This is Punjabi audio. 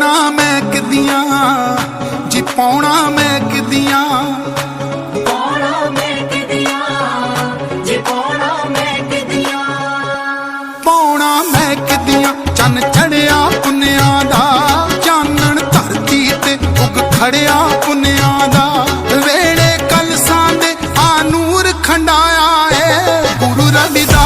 ਪੌਣਾ ਮੈਂ ਕਿਦੀਆਂ? ਜੀ ਪਾਉਣਾ ਮੈਂ ਕਿਦੀਆਂ? ਪਾਉਣਾ ਮੈਂ ਕਿਦਿਆਂ? ਜੇ ਪੌਣਾ ਮੈਂ ਕਿਦਿਆਂ? ਪੌਣਾ ਮੈਂ ਕਿਦੀਆਂ? ਚੰਨ ਚੜਿਆ ਪੁੰਨਿਆਂ ਦਾ। ਚਾਨਣ ਧਰਤੀ ਤੇ ਉਗ ਖੜਿਆ ਪੁੰਨਿਆਂ ਦਾ। ਵੇੜੇ ਕਲਸਾਂ ਦੇ ਆ ਨੂਰ ਖੰਡਾਇਆ ਏ। ਗੁਰੂ ਰਵਿਦਾਸ